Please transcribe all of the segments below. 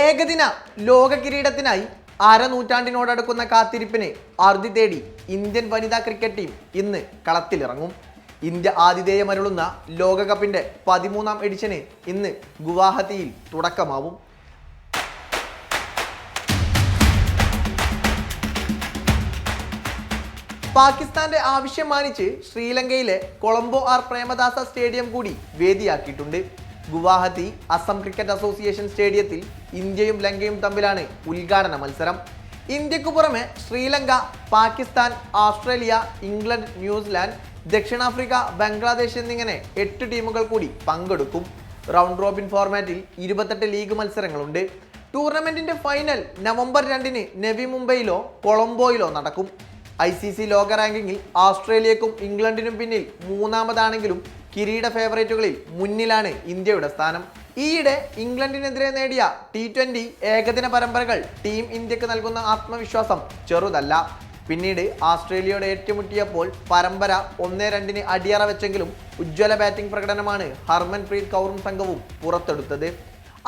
ഏകദിന ലോക കിരീടത്തിനായി അരനൂറ്റാണ്ടിനോടടുക്കുന്ന കാത്തിരിപ്പിന് അറുതി തേടി ഇന്ത്യൻ വനിതാ ക്രിക്കറ്റ് ടീം ഇന്ന് കളത്തിലിറങ്ങും. ഇന്ത്യ ആതിഥേയമരുളുന്ന ലോകകപ്പിന്റെ പതിമൂന്നാം എഡിഷന് ഇന്ന് ഗുവാഹത്തിയിൽ തുടക്കമാവും. പാകിസ്ഥാന്റെ ആവശ്യം മാനിച്ച് ശ്രീലങ്കയിലെ കൊളംബോ ആർ പ്രേമദാസ സ്റ്റേഡിയം കൂടി വേദിയാക്കിയിട്ടുണ്ട്. ഗുവാഹത്തി അസം ക്രിക്കറ്റ് അസോസിയേഷൻ സ്റ്റേഡിയത്തിൽ ഇന്ത്യയും ലങ്കയും തമ്മിലാണ് ഉദ്ഘാടന മത്സരം. ഇന്ത്യക്കു പുറമെ Sri Lanka Pakistan Australia England New Zealand ദക്ഷിണാഫ്രിക്ക ബംഗ്ലാദേശ് എന്നിങ്ങനെ എട്ട് ടീമുകൾ കൂടി പങ്കെടുക്കും. റൗണ്ട് റോബിൻ ഫോർമാറ്റിൽ ഇരുപത്തെട്ട് ലീഗ് മത്സരങ്ങളുണ്ട്. ടൂർണമെന്റിന്റെ ഫൈനൽ നവംബർ രണ്ടിന് നവി മുംബൈയിലോ കൊളംബോയിലോ നടക്കും. ഐ സി സി ലോക റാങ്കിങ്ങിൽ ഓസ്ട്രേലിയക്കും ഇംഗ്ലണ്ടിനും പിന്നിൽ മൂന്നാമതാണെങ്കിലും കിരീട ഫേവറേറ്റുകളിൽ മുന്നിലാണ് ഇന്ത്യയുടെ സ്ഥാനം. ഈയിടെ ഇംഗ്ലണ്ടിനെതിരെ നേടിയ ടി ട്വന്റി ഏകദിന പരമ്പരകൾ ടീം ഇന്ത്യയ്ക്ക് നൽകുന്ന ആത്മവിശ്വാസം ചെറുതല്ല. പിന്നീട് ഓസ്ട്രേലിയയോട് ഏറ്റുമുട്ടിയപ്പോൾ പരമ്പര ഒന്നേ രണ്ടിന് അടിയറ വെച്ചെങ്കിലും ഉജ്ജ്വല ബാറ്റിംഗ് പ്രകടനമാണ് ഹർമൻപ്രീത് കൗറും സംഘവും പുറത്തെടുത്തത്.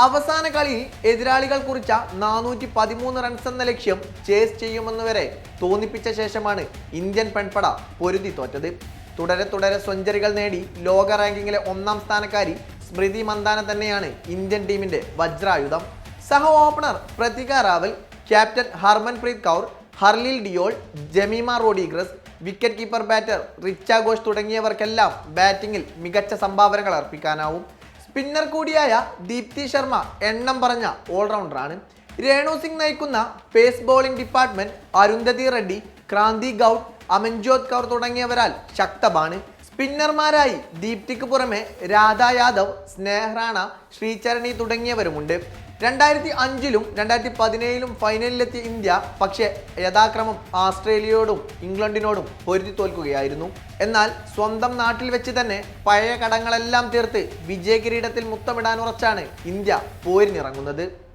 അവസാന കളിയിൽ എതിരാളികൾ കുറിച്ച നാനൂറ്റി പതിമൂന്ന് റൺസ് എന്ന ലക്ഷ്യം ചേസ് ചെയ്യുമെന്ന് വരെ തോന്നിപ്പിച്ച ശേഷമാണ് ഇന്ത്യൻ പെൺപട പൊരുതി തോറ്റത്. തുടരെ തുടരെ സെഞ്ചുറികൾ നേടി ലോക റാങ്കിങ്ങിലെ ഒന്നാം സ്ഥാനക്കാരി സ്മൃതി മന്ദാന തന്നെയാണ് ഇന്ത്യൻ ടീമിന്റെ വജ്രായുധം. സഹ opener Pratika Rawal captain Harmanpreet Kaur Harleen Deol Jemimah Rodrigues wicket keeper batter Richa Ghosh തുടങ്ങിയവർക്കെല്ലാം ബാറ്റിംഗിൽ മികച്ച സംഭാവനകൾ അർപ്പിക്കാനാവും. സ്പിന്നർ കൂടിയായ ദീപ്തി ശർമ്മ എണ്ണം പറഞ്ഞ ഓൾറൗണ്ടറാണ് രേണു സിംഗ് നയിക്കുന്ന pace bowling department Arundhati Reddy Kranti Goud Amanjot Kaur തുടങ്ങിയവരാൽ ശക്തമാണ് സ്പിന്നർമാരായി ദീപ്തിക്ക് പുറമെ രാധാ യാദവ് സ്നേഹ്റാണ ശ്രീചരണി തുടങ്ങിയവരുമുണ്ട്. രണ്ടായിരത്തി അഞ്ചിലും രണ്ടായിരത്തി പതിനേഴിലും ഫൈനലിലെത്തിയ ഇന്ത്യ പക്ഷേ യഥാക്രമം ആസ്ട്രേലിയയോടും ഇംഗ്ലണ്ടിനോടും പൊരുതി തോൽക്കുകയായിരുന്നു. എന്നാൽ സ്വന്തം നാട്ടിൽ വെച്ച് തന്നെ പഴയ കടങ്ങളെല്ലാം തീർത്ത് വിജയ കിരീടത്തിൽ മുത്തമിടാൻ ഉറച്ചാണ് ഇന്ത്യ പോരിനിറങ്ങുന്നത്.